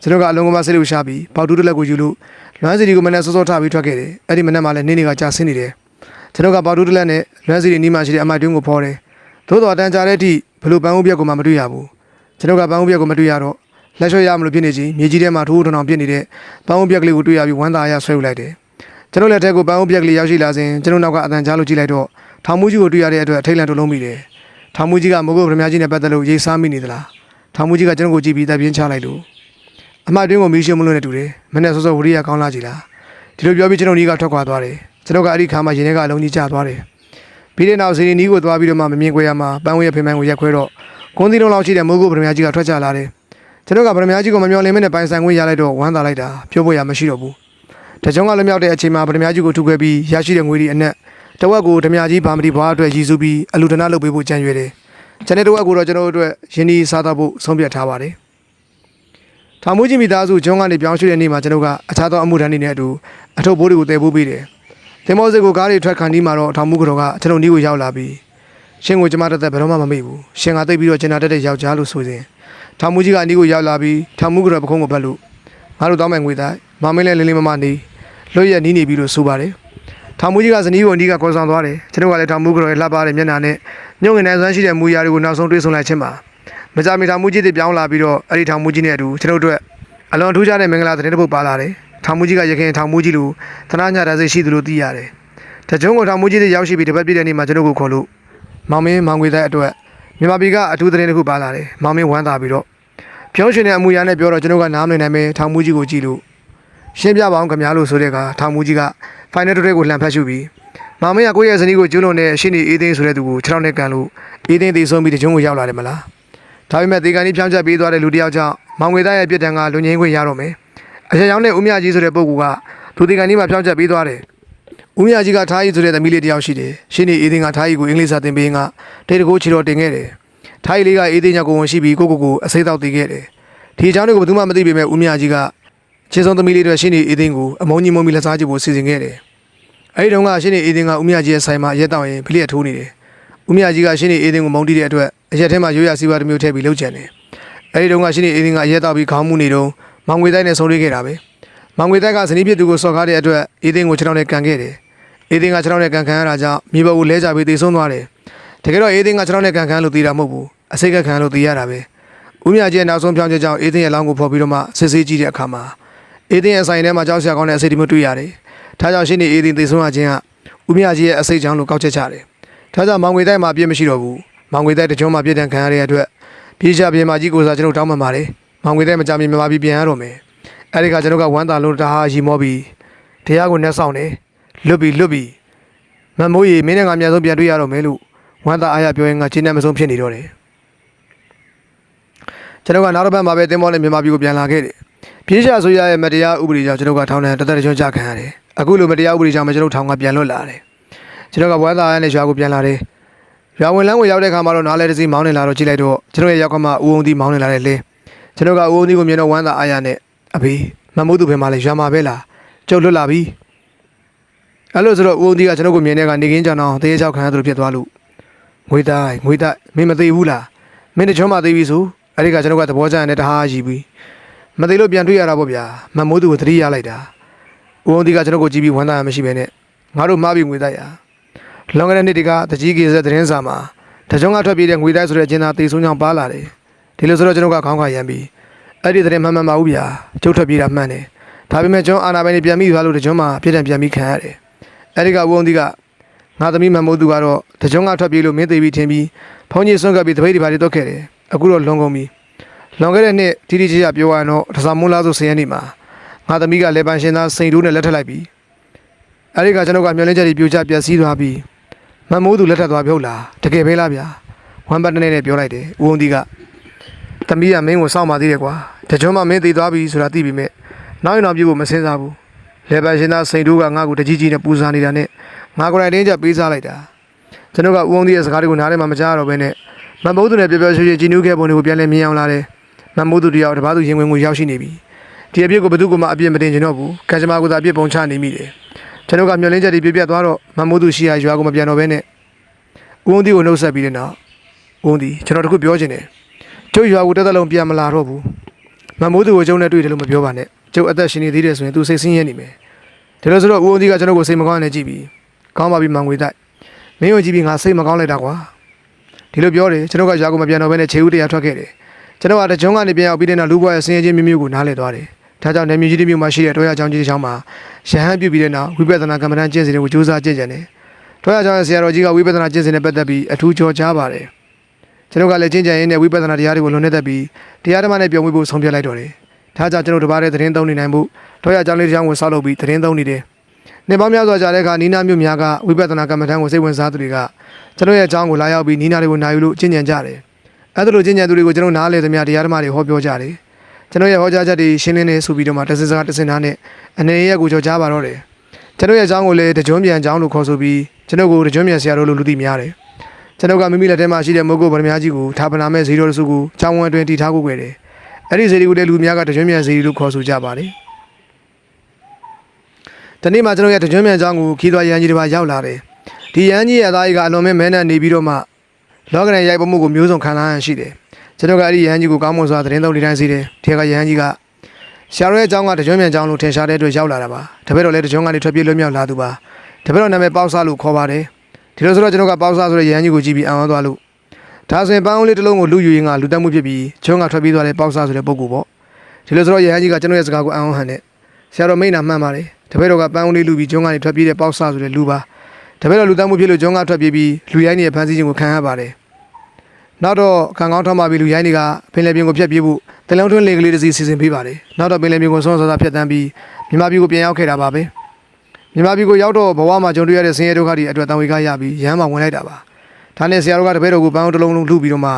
ကျွန်တော်ကအလုံးကမဆေးလို့ရှာပြီးပေါတူးတစ်လက်ကိုယူလို့လွမ်းစီဒီကိုမနဲ့စောစောထားပြီးထွက်ခဲ့တယ်အဲ့ဒီမနဲ့မှလည်းနေနေကကြာဆင်းနေတယ်ကျွန်တော်ကပေါတူးတစ်လက်နဲ့လွမ်းစီဒီနီးမှရှိတဲ့အမိုက်တွင်းကိုဖော်တယ်သို့တော်အတန်ကြာတဲ့အထိဘလို့ပန်းဦးပြက်ကိုမှမတွေ့ရဘူးကျွန်တော်ကပန်းဦးပြက်ကိုမတွေ့ရတော့လက်လျှော့ရမလို့ဖြစ်နေချင်းမြေကြီးထဲမှာထိုးထိုးထောင်ဖြစ်နေတဲ့ပန်းဦးပြက်ကလေးကိုတွေ့ရပြီးဝမ်းသာအရဆွဲယူလိုက်တယ်ကျွန်တော်လက်ထက်ကိုပန်းဦးပြက်ကလေးရောက်ရှိလာစဉ်ကျွန်တော်နောက်ကအတန်ကြားလို့ကြည့်လိုက်တော့ ထောင်မူကြီးကိုတွေ့ရတဲ့အတွက်အထိတ်လန့်တုန်လုံးမိတယ်ထောင်မူကြီးကမဟုတ်ဗရမကြီးနဲ့ပတ်သက်လို့ရေးစားမိနေသလားထောင်မူကြီးကကျွန်တော်ကိုကြည့်ပြီးတပ်ပြင်းချလိုက်လို့အမတ်တွင်းကိုမီးရှို့မလို့နဲ့တူတယ်မနေ့စောစောဝရိယကောင်းလာကြည်လားဒီလိုပြောပြီးကျွန်တော်နီးကထွက်ခွာသွားတယ်ကျွန်တော်ကအဲ့ဒီခါမှရင်ထဲကအလုံးကြီးကျသွားတယ်ပြီးတဲ့နောက်စီရီနီးကိုသွားပြီးတော့မှမမြင်ခွေရမှာပန်းဝဲရဖေမိုင်းကိုရက်ခွဲတော့ကွန်သီလုံးလောက်ရှိတဲ့မိုးကုတ်ဗရမကြီးကထွက်ကြလာတယ်ကျွန်တော်ကဗရမကြီးကိုမမျောလင်းမနဲ့ပိုင်ဆိုင်ခွင့်ရလိုက်တော့ဝမ်းသာလိုက်တာပြောဖို့ရမရှိတော့ဘူးတကြုံကလည်းမြောက်တဲ့အချိန်မှာဗရမကြီးကိုထုခွဲပြီးရရှိတဲ့ငွေဒီအနက် တဝက်ကိုဓမြကြီးဗာမတိဘွားအတွက်ရည်စူးပြီးအလူဒနာလုပ်ပေးဖို့ကြံရွယ်တယ်ကျွန်တဲ့တဝက်ကိုတော့ကျွန်တော်တို့အတွက်ယင်းဒီစားတော့ဖို့ဆုံးဖြတ်ထားပါတယ်ထောင်မူကြီးမိသားစုဂျုံကနေပြောင်းရွှေ့တဲ့နေ့မှာကျွန်တော်ကအခြားသောအမှုထမ်းတွေနဲ့အတူအထုပ်ဘိုးတွေကိုတည်ပိုးပေးတယ်။တင်မောစစ်ကိုကားတွေထွက်ခါနီးမှာတော့ထောင်မူကတော့ကကျွန်တော်နီးကိုရောက်လာပြီးရှင်ကိုကျမတက်တက်ဘယ်တော့မှမမေ့ဘူး။ရှင်ကတိတ်ပြီးတော့ကျင်နာတက်တဲ့ယောက်ျားလို့ဆိုစဉ်ထောင်မူကြီးကအနီးကိုရောက်လာပြီးထောင်မူကတော့ပခုံးကိုပတ်လို့ငါတို့တောင်းမဲ့ငွေသားမမင်းလည်းလေးလေးမမနေလွတ်ရက်နီးနေပြီလို့ဆိုပါတယ်။ ထောင်မူကြီးကဇနီးကိုအနီးကခေါ်ဆောင်သွားတယ်။ကျွန်တော်ကလည်းထောင်မူကတော့လှပတဲ့မျက်နှာနဲ့ညှို့ငင်နေဆွမ်းရှိတဲ့မူရာတွေကိုနောက်ဆုံးတွေ့ဆုံလိုက်ခြင်းပါမကြမီထောင်မူကြီးတွေပြောင်းလာပြီးတော့အဲ့ဒီထောင်မူကြီးနဲ့အတူကျွန်တော်တို့အတွက်အလွန်ထူးခြားတဲ့မင်္ဂလာသတင်းတစ်ပုဒ်ပါလာတယ်။ထောင်မူကြီးကရခင်ထောင်မူကြီးလိုသနာညတာစိတ်ရှိသလိုသိရတယ်။တကြုံကိုထောင်မူကြီးတွေရောက်ရှိပြီးတပတ်ပြည့်တဲ့နေ့မှာကျွန်တော်ကိုခေါ်လို့မောင်မင်းမောင်ငွေသားအတွက်မြန်မာပြည်ကအထူးသတင်းတစ်ခုပါလာတယ်။မောင်မင်းဝမ်းသာပြီးတော့ပြောရှင်တဲ့အမူအရာနဲ့ပြောတော့ကျွန်တော်ကနားမလည်နိုင်ပဲထောင်မူကြီးကိုကြည့်လို့ရှင်းပြပါအောင်ခင်ဗျားလို့ဆိုတဲ့အခါထောင်မူကြီးက final တွေကိုလှန်ဖက်ရှုပြီးမောင်မင်းကကိုယ့်ရဲ့ဇနီးကိုကျွလွန်တဲ့အရှိနေအေးသိန်းဆိုတဲ့သူကိုခြေထောက်နဲ့ကန်လို့အေးသိန်းတည်ဆုံးပြီးတကြုံကိုရောက်လာတယ်မလား။ဒါပေမဲ့ဒီကနေ့ဖြောင်းချက်ပေးသွားတဲ့လူတစ်ယောက်ကြောင့်မောင်ငွေသားရဲ့ပြစ်ဒဏ်ကလူငင်းခွင့်ရတော့မယ်။အချက်ကြောင့်နဲ့ဦးမြကြီးဆိုတဲ့ပုဂ္ဂိုလ်ကသူဒီကနေ့မှဖြောင်းချက်ပေးသွားတယ်။ဦးမြကြီးကထားရီဆိုတဲ့သမီးလေးတစ်ယောက်ရှိတယ်။ရှင်းနေအေးသိန်းကထားရီကိုအင်္ဂလိပ်စာသင်ပေးရင်ကတေတကိုခြေတော်တင်ခဲ့တယ်။ထားရီလေးကအေးသိန်းညကိုဝင်ရှိပြီးကိုကိုကိုအစိမ့်တောက်တည်ခဲ့တယ်။ဒီအကြောင်းတွေကိုဘယ်သူမှမသိပေမဲ့ဦးမြကြီးက ခြေဆုံးသမီးလေးတွေရှင်းနေအေးသိန်းကိုအမုန်းကြီးမုန်းပြီးလက်စားကြည့်ဖို့စီစဉ်ခဲ့တယ်။အဲဒီတုန်းကရှင်းနေအေးသိန်းကဦးမြကြီးရဲ့ဆိုင်မှာရက်တောက်ရင်ဖိလျက်ထိုးနေတယ်။ဦးမြကြီးကရှင်းနေအေးသိန်းကိုမုန်းတီးတဲ့အတွက်အရက်ထဲမှာရိုးရစီးပွားတစ်မျိုးထည့်ပြီးလှုပ်ကြံတယ်။အဲဒီတုန်းကရှင်းနေအေးသိန်းကအရက်တောက်ပြီးခေါင်းမူနေတော့မောင်ငွေတိုက်နဲ့ဆုံးရိတ်ခဲ့တာပဲ။မောင်ငွေတိုက်ကဇနီးဖြစ်သူကိုစော်ကားတဲ့အတွက်အေးသိန်းကိုခြေထောက်နဲ့ကန်ခဲ့တယ်။အေးသိန်းကခြေထောက်နဲ့ကန်ခံရတာကြောင့်မြေပေါ်ကိုလဲကျပြီးသေဆုံးသွားတယ်။တကယ်တော့အေးသိန်းကခြေထောက်နဲ့ကန်ခံလို့သေတာမဟုတ်ဘူး။အစိတ်ကခံလို့သေရတာပဲ။ဦးမြကြီးရဲ့နောက်ဆုံးပြောင်းချက်ကြောင့်အေးသိန်းရဲ့လောင်းကိုဖော်ပြီးတော့မှစစ်ဆေးကြည့်တဲ့အခါမှာ အေးသိန်းရဲ့ဆိုင်ထဲမှာကြောက်စရာကောင်းတဲ့အစိတ်တွေမျိုးတွေ့ရတယ်။ဒါကြောင့်ရှင်းနေအေးသိန်းသေဆုံးရခြင်းကဦးမြကြီးရဲ့အစိတ်ကြောင့်လို့ကောက်ချက်ချတယ်။ဒါကြောင့်မောင်ငွေတိုက်မှာအပြစ်မရှိတော့ဘူးမောင်ငွေတိုက်တကြုံမှာပြစ်ဒဏ်ခံရတဲ့အတွက်ပြေးချပြေးမကြီးကိုစားကျွန်တော်တောင်းပန်ပါတယ်မောင်ငွေတိုက်မကြမီမြန်မာပြည်ပြန်ရတော့မယ်အဲ့ဒီကကျွန်တော်ကဝမ်းသာလို့တဟာရီမောပြီးတရားကိုနှက်ဆောင်တယ်လွတ်ပြီးလွတ်ပြီးမမိုးရီမင်းနဲ့ငါအများဆုံးပြန်တွေ့ရတော့မယ်လို့ဝမ်းသာအားရပြောရင်ကချင်းနဲ့မဆုံးဖြစ်နေတော့တယ်ကျွန်တော်ကနောက်တစ်ပတ်မှာပဲတင်းမောနဲ့မြန်မာပြည်ကိုပြန်လာခဲ့တယ် ပြေးချဆိုရရဲ့မတရားဥပဒေကြောင့်ကျွန်တော်ကထောင်ထဲတသက်တကြွကြခံရတယ်အခုလိုမတရားဥပဒေကြောင့်ကျွန်တော်ထောင်ကပြန်လွတ်လာတယ်ကျွန်တော်ကဘွားသားရနဲ့ရွာကိုပြန်လာတယ်။ရွာဝင်လမ်းကိုရောက်တဲ့အခါမှာတော့နားလဲတစ်စီးမောင်းနေလာတော့ကြည့်လိုက်တော့ကျွန်တော်ရဲ့ရောက်ခမဦးအောင်သီးမောင်းနေလာတဲ့လင်းကျွန်တော်ကဦးအောင်သီးကိုမြင်တော့ဝမ်းသာအားရနဲ့အဖေမမိုးသူဖေမလဲရွာမှာပဲလားကျုပ်လွတ်လာပြီ။အဲ့လိုဆိုတော့ဦးအောင်သီးကကျွန်တော်ကိုမြင်တဲ့ကနေကင်းကြောင်အောင်တရေချောက်ခံရသလိုဖြစ်သွားလို့ငွေသားငွေသားမင်းမသေးဘူးလားမင်းတချွန်းမသေးပြီဆိုအဲ့ဒီကကျွန်တော်ကသဘောကျတဲ့တဟားရှိပြီ မသေးလို့ပြန်တွေ့ရတာပေါ့ဗျာမမိုးသူကိုသတိရလိုက်တာဦးအောင်သီးကကျွန်တော်ကိုကြည့်ပြီးဝမ်းသာရမရှိပဲနဲ့ငါတို့မှားပြီးငွေသားရလွန်ခဲ့တဲ့နှစ်တည်းကတကြီးကေဆက်သတင်းစာမှာတကြုံကထွက်ပြေးတဲ့ငွေတိုက်ဆိုတဲ့ကျင်းသားတေဆုံးကြောင်ပါလာတယ်ဒီလိုဆိုတော့ကျွန်တော်ကခေါင်းခါရမ်းပြီးအဲ့ဒီသတင်းမှန်မှန်ပါဘူးဗျာကျုပ်ထွက်ပြေးတာမှန်တယ်ဒါပေမဲ့ကျွန်တော်အာနာပိုင်တွေပြန်ပြီးသွားလို့တကြုံမှာပြည့်တယ်ပြန်ပြီးခံရတယ်အဲ့ဒီကဝုံဒီကငါသမီးမမိုးသူကတော့တကြုံကထွက်ပြေးလို့မင်းသေးပြီးထင်ပြီးဖုန်းကြီးဆွန့်ကပ်ပြီးတပိတ်တွေပါတွေတော့ခဲ့တယ်အခုတော့လွန်ကုန်ပြီ လွန်ခဲ့တဲ့နှစ်တီတီချီကပြောရရင်တော့တစားမွန်းလားဆိုစရင်နေမှာငါသမီးကလေပန်ရှင်သားစိန်တိုးနဲ့လက်ထပ်လိုက်ပြီးအဲ့ဒီကကျွန်တော်ကမျောလင်းချက်တွေပြိုကျပျက်စီးသွားပြီးမမိုးသူလက်ထပ်သွားပြုတ်လားတကယ်ပဲလားဗျာဝမ်ဘတ်နဲ့နဲ့ပြောလိုက်တယ်ဦးအောင်ဒီကသမီးကမင်းကိုစောင့်ပါသေးတယ်ကွာတကြွမမင်းသေးသွားပြီဆိုတာသိပြီမဲ့နောက်ရင်တော့ပြုတ်ကိုမစင်းစားဘူးလေပန်ရှင်သားစိန်တိုးကငါ့ကိုတကြီးကြီးနဲ့ပူဇာနေတာနဲ့ငါကိုယ်တိုင်တင်းကြပေးစားလိုက်တာကျွန်တော်ကဦးအောင်ဒီရဲ့စကားတွေကိုနားထဲမှာမကြားရတော့ဘဲနဲ့မမိုးသူနဲ့ပြောပြောရွှေရွှေကြည်နူးခဲ့ပုံတွေကိုပြန်လဲမြင်အောင်လာတယ် မမိုးသူတယောက်တပားသူရင်ဝင်ကိုရောက်ရှိနေပြီဒီအပြစ်ကိုဘယ်သူမှအပြစ်မတင်ချင်တော့ဘူးကံကြမ္မာကသာအပြစ်ပုံချနေမိတယ်ကျွန်တော်ကမျောလင်းချက်တွေပြပြသွားတော့မမိုးသူရှိရာရွာကိုမပြန်တော့ဘဲနဲ့ဦးဝန်းဒီကိုနှုတ်ဆက်ပြီးတဲ့နောက်ဦးဝန်းဒီကျွန်တော်တခုပြောချင်တယ်ကျုပ်ရွာကိုတက်တက်လုံးပြန်မလာတော့ဘူးမမိုးသူကိုကျုံနဲ့တွေ့တယ်လို့မပြောပါနဲ့ကျုပ်အသက်ရှင်နေသေးတယ်ဆိုရင်သူစိတ်ဆင်းရဲနေမယ်ဒါလို့ဆိုတော့ဦးဝန်းဒီကကျွန်တော်ကိုစိတ်မကောင်းနဲ့ကြည့်ပြီးကောင်းပါပြီမန်ငွေတိုက်မင်းကိုကြည့်ပြီးငါစိတ်မကောင်းလိုက်တာကွာဒီလိုပြောတယ်ကျွန်တော်ကရွာကိုမပြန်တော့ဘဲနဲ့ခြေဦးတရားထွက်ခဲ့တယ် ကျွန်တော်ကတကြုံကနေပြန်ရောက်ပြီးတဲ့နောက်လူဘွားရဲ့ဆင်းရဲခြင်းမျိုးမျိုးကိုနားလည်သွားတယ်ဒါကြောင့်နေမြကြီးတစ်မျိုးမှာရှိတဲ့တောရချောင်းကြီးတစ်ချောင်းမှာရဟန်းပြုပြီးတဲ့နောက်ဝိပဿနာကမ္မဋ္ဌာန်းကျင့်စဉ်တွေကိုစူးစမ်းကျင့်ကြံတယ်တောရချောင်းရဲ့ဆရာတော်ကြီးကဝိပဿနာကျင့်စဉ်နဲ့ပတ်သက်ပြီးအထူးကြော်ကြားပါတယ်ကျွန်တော်ကလည်းကျင့်ကြံရင်းနဲ့ဝိပဿနာတရားတွေကိုလွန်နေတတ်ပြီးတရားဓမ္မနဲ့ပြောင်းဝေဖို့ဆုံးဖြတ်လိုက်တော့တယ်ဒါကြောင့်ကျွန်တော်တပါးတဲ့သတင်းသုံးနေနိုင်မှုတောရချောင်းလေးတစ်ချောင်းကိုဆောက်လုပ်ပြီးသတင်းသုံးနေတယ်နေပေါင်းများစွာကြာတဲ့အခါနီးနားမြို့များကဝိပဿနာကမ္မဋ္ဌာန်းကိုစိတ်ဝင်စားသူတွေကကျွန်တော်ရဲ့အကြောင်းကိုလာရောက်ပြီးနီးနားတွေကိုနိုင်ယူလို့ကျင့်ကြံကြတယ် အဲ့ဒါလိုကျင့်ကြံသူတွေကိုကျွန်တော်နားလေသမျှတရားဓမ္မတွေဟောပြောကြတယ်ကျွန်တော်ရဲ့ဟောကြားချက်တွေရှင်းလင်းနေဆိုပြီးတော့မှတစစကားတစင်သားနဲ့အနေရက်ကိုကြော်ကြားပါတော့တယ်ကျွန်တော်ရဲ့အကြောင်းကိုလည်းတကြွပြန်အကြောင်းလို့ခေါ်ဆိုပြီးကျွန်တော်ကိုတကြွပြန်ဆရာတော်လို့လူသိများတယ်ကျွန်တော်ကမိမိလက်ထဲမှာရှိတဲ့မုတ်ကုတ်ဗရမ ्या ကြီးကိုထာပနာမဲ့ဇီရိုစုကိုကျောင်းဝန်းအတွင်းတည်ထားကိုခဲ့တယ်အဲ့ဒီဇီရီကိုလည်းလူများကတကြွပြန်ဇီရီလို့ခေါ်ဆိုကြပါတယ်ဒီနေ့မှာကျွန်တော်ရဲ့တကြွပြန်အကြောင်းကိုခီးသွွားရန်ကြီးတစ်ပါးရောက်လာတယ်ဒီရန်ကြီးရဲ့အသားကြီးကအလွန်မဲမဲနဲ့နေပြီးတော့မှ လောကရန်ရိုက်ပမှုကိုမျိုးစုံခံလာရရှိတယ်ကျွန်တော်ကအဲ့ဒီရဟန်းကြီးကိုကောင်းမွန်စွာသတင်းသုံးနေတိုင်းစီတယ်ဒီကရဟန်းကြီးကဆရာတော်ရဲ့အကြောင်းကတကြွမြန်အကြောင်းလို့ထင်ရှားတဲ့အတွက်ရောက်လာတာပါတပည့်တော်လည်းတကြွကနေထွက်ပြေးလွတ်မြောက်လာသူပါတပည့်တော်နာမည်ပေါက်စားလို့ခေါ်ပါတယ်ဒီလိုဆိုတော့ကျွန်တော်ကပေါက်စားဆိုတဲ့ရဟန်းကြီးကိုကြည့်ပြီးအံ့ဩသွားလို့ဒါဆိုရင်ပန်းဦးလေးတစ်လုံးကိုလူယူရင်းကလူတက်မှုဖြစ်ပြီးကျွန်းကထွက်ပြေးသွားတဲ့ပေါက်စားဆိုတဲ့ပုဂ္ဂိုလ်ပေါ့ဒီလိုဆိုတော့ရဟန်းကြီးကကျွန်တော်ရဲ့စကားကိုအံ့ဩဟန်နဲ့ဆရာတော်မိန်နာမှန်ပါတယ်တပည့်တော်ကပန်းဦးလေးလူပြီးကျွန်းကနေထွက်ပြေးတဲ့ပေါက်စားဆိုတဲ့လူပါ တပည့်တော်လူတက်မှုဖြစ်လို့ကျွန်းကထွက်ပြေးပြီးလူရိုင်းနေတဲ့ဖန်ဆီးခြင်းကိုခံရပါတယ်နောက်တော့ခံကောင်းထောင်းပါပြီလူရိုင်းတွေကပင်လယ်ပြင်ကိုဖျက်ပြေးဖို့တလုံးတွင်းလေကလေးတစ်စီးစီစဉ်ပေးပါတယ်နောက်တော့ပင်လယ်ပြင်ကိုဆွမ်းဆွမ်းစားဖျက်တမ်းပြီးမြန်မာပြည်ကိုပြန်ရောက်ခဲ့တာပါပဲမြန်မာပြည်ကိုရောက်တော့ဘဝမှာကြုံတွေ့ရတဲ့ဆင်းရဲဒုက္ခတွေအတွက်တန်ဝေကရပြီးရဟန်းမှာဝင်လိုက်တာပါဒါနဲ့ဆရာတို့ကတပည့်တော်ကိုပန်းအောင်တစ်လုံးလုံးလှုပ်ပြီးတော့မှ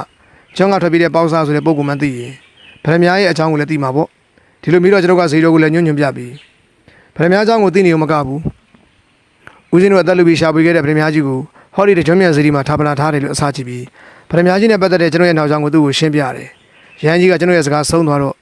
ကျောင်းကထွက်ပြေးတဲ့ပေါက်စားဆိုတဲ့ပုံကမှန်သိရင်ဗရမ ्या ရဲ့အကြောင်းကိုလည်းသိမှာပေါ့ဒီလိုမျိုးတော့ကျွန်တော်ကဇေယျကိုလည်းညွှန်ညွှန်ပြပြီးဗရမ ्या အကြောင်းကိုသိနေုံမကဘူး ဦးဇင်းတို့အသက်လူပြီးရှာဖွေခဲ့တဲ့ဗရမ ्या ကြီးကိုဟောဒီတကြွမြန်စီဒီမှာထာပနာထားတယ်လို့အစားချပြီးပရမကြီးနဲ့ပတ်သက်တဲ့ကျွန်တော်ရဲ့နောက်ကြောင်ကိုသူ့ကိုရှင်းပြတယ်။ရဟန်းကြီးကကျွန်တော်ရဲ့စကားဆုံးသွားတော့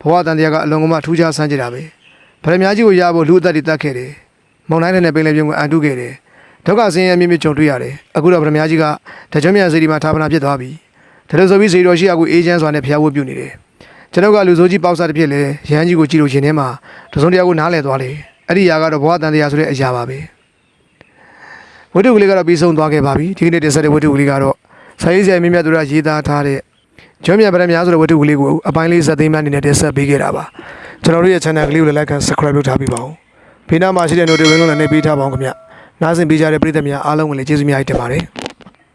ဘဝတန်တရားကအလွန်ကမှထူးခြားဆန်းကြတာပဲ။ပရမကြီးကိုရဖို့လူအသက်တွေတတ်ခဲ့တယ်။မောင်နိုင်တဲ့ပင်လယ်ပြင်ကိုအန်တုခဲ့တယ်။ဒုက္ခဆင်းရဲမြင့်မြင့်ကြုံတွေ့ရတယ်။အခုတော့ပရမကြီးကတကြွမြန်စီဒီမှာထာပနာဖြစ်သွားပြီ။ဒါလို့ဆိုပြီးစီတော်ရှိရာကိုအေဂျင့်စွာနဲ့ဖျားဝတ်ပြုနေတယ်။ကျွန်တော်ကလူဆိုးကြီးပေါက်စားတစ်ဖြစ်လေရဟန်းကြီးကိုကြည့်လို့ရှင်ထဲမှာတစုံတရာကိုနားလည်သွားတယ်။အဲ့ဒီຢာကတော့ဘဝတန်တရားဆိုတဲ့အရာပါပဲ။ ဝိတ္တုကလေးကတော့ပြီးဆုံးသွားခဲ့ပါပြီ။ဒီကနေ့တင်ဆက်တဲ့ဝိတ္တုကလေးကတော့စာရေးဆရာမြင့်မြတ်သူရရေးသားထားတဲ့ကျွမ်းမြတ်ဗရမများဆိုတဲ့ဝတ္ထုကလေးကိုအပိုင်းလေးဇက်သိမ်းမှအနေနဲ့တင်ဆက်ပေးခဲ့တာပါကျွန်တော်တို့ရဲ့ channel ကလေးကိုလည်း like and subscribe လုပ်ထားပေးပါဦးဖေးနာမှာရှိတဲ့ notification လည်းနှိပ်ပေးထားပါအောင်ခင်ဗျနားဆင်ပေးကြတဲ့ပရိသတ်များအားလုံးကိုလည်းကျေးဇူးများတင်ပါတယ်